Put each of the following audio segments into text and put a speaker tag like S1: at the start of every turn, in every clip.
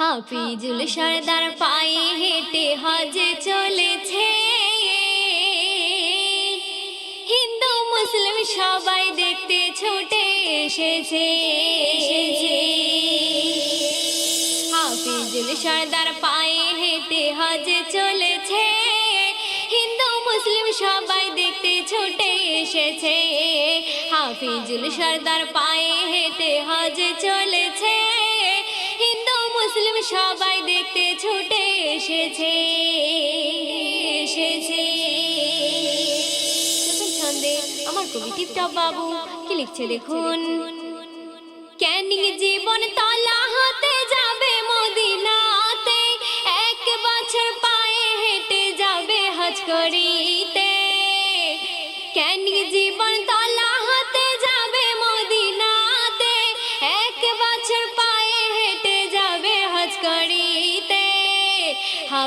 S1: হাফিজুল সর্দার পায়ে হেঁটে হজে চলেছে। হিন্দু, মুসলিম সবাই দেখতে ছুটে এসেছে। হাফিজুল সর্দার পায়ে হেঁটে হজে চলেছে। হিন্দু, মুসলিম সবাই দেখতে ছুটে এসেছে। হাফিজুল সর্দার পায়ে হেঁটে হজে মুসলিম সবাই দেখতে ছুটে এসেছে এসেছে। নতুন ছন্দে আমার কবি টিপটপ বাবু কি লিখছে দেখুন? ক্যানিং জীবন তলা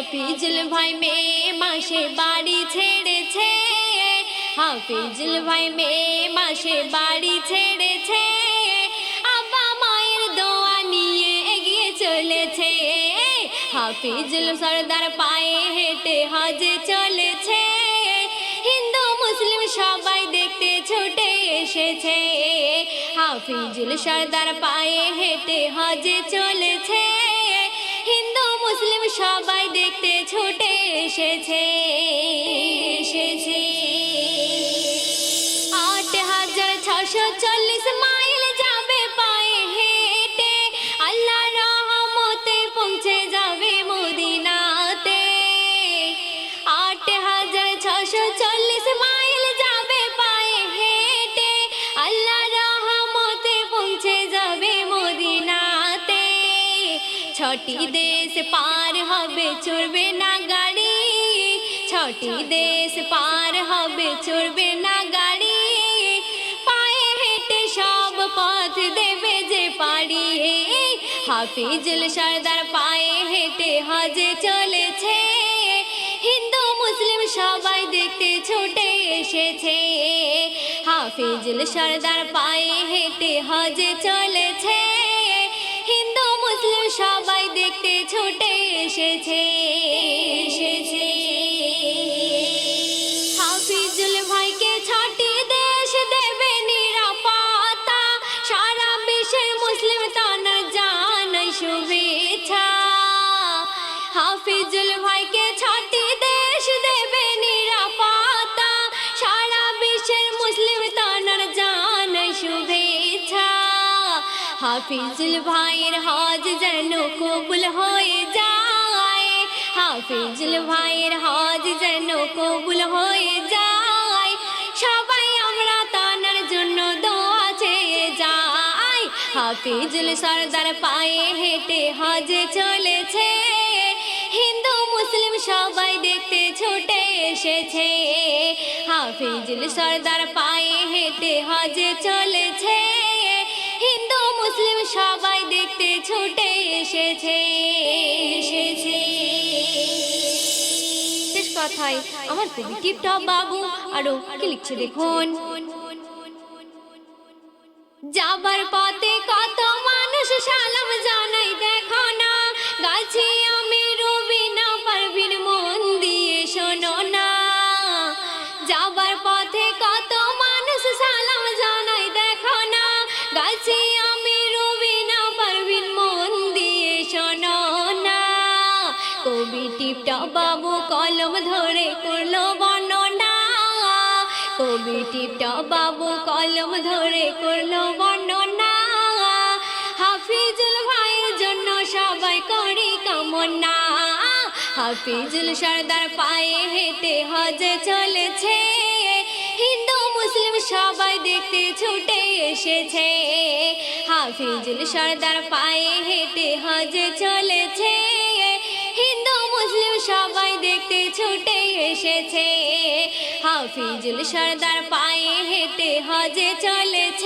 S1: হাফিজুল ভাই মে মাসে বাড়ি ছেড়েছে। হাফিজুল ভাই মে মাসে বাড়ি ছেড়েছে। আব্বা মায়ের দোয়া নিয়ে এগিয়ে চলেছে। হাফিজুল সর্দার পায়ে হেঁটে হজে চলেছে। হিন্দু, মুসলিম সবাই দেখতে ছুটে এসেছে। হাফিজুল সর্দার পায়ে হেঁটে হজে চলেছে। ছুটে এসেছে। ছটি দেশ পার হবে, চড়বে না গাড়ি। ছটি দেশ পার হবে, চড়বে না গাড়ি। পায়ে হেঁটে সব পথ দেবে যে পারি হাফিজুল সর্দার পায়ে হেঁটে হজে চলেছে। হিন্দু, মুসলিম সবাই দেখতে ছুটে এসেছে। হাফিজুল সর্দার পায়ে হেঁটে হজে চলেছে। হিন্দু সবাই দেখতে ছুটে এসেছে এসেছে। হাফিজুল ভাইয়ের হজ যেন কবুল হয়ে যায়। হাফিজুল ভাইয়ের হজ যেন কবুল হয়ে যায়। সবাই আমরা তানার জন্য দোয়া চেয়ে যাই। হাফিজুল সর্দার পায়ে হেঁটে হজে চলেছে। হিন্দু, মুসলিম সবাই দেখতে ছুটে এসেছে। হাফিজুল সর্দার পায়ে হেঁটে হজে চলেছে। হিন্দু, মুসলিম সবাই দেখতে ছুটে এসেছে এসেছে। শেষ কথায় আমার কবি টিপটপ বাবু আরও কি লিখছে দেখুন? যাবার পথে কত মানুষ সালাম জানাই দেখো না, গাছি বাবু কলম ধরে করল বর্ণনা। কবি টিপটপ বাবু কলম ধরে করল বর্ণনা। হাফিজুল ভাইয়ের জন্য সবাই করি কামনা। হাফিজুল সর্দার পায়ে হেঁটে হজে চলেছে। হিন্দু, মুসলিম সবাই দেখতে ছুটে এসেছে। হাফিজুল সর্দার পায়ে হেঁটে হজে চলেছে। সবাই দেখতে ছুটে এসেছে। হাফিজুল সর্দার পায়ে হেঁটে হজে চলেছে।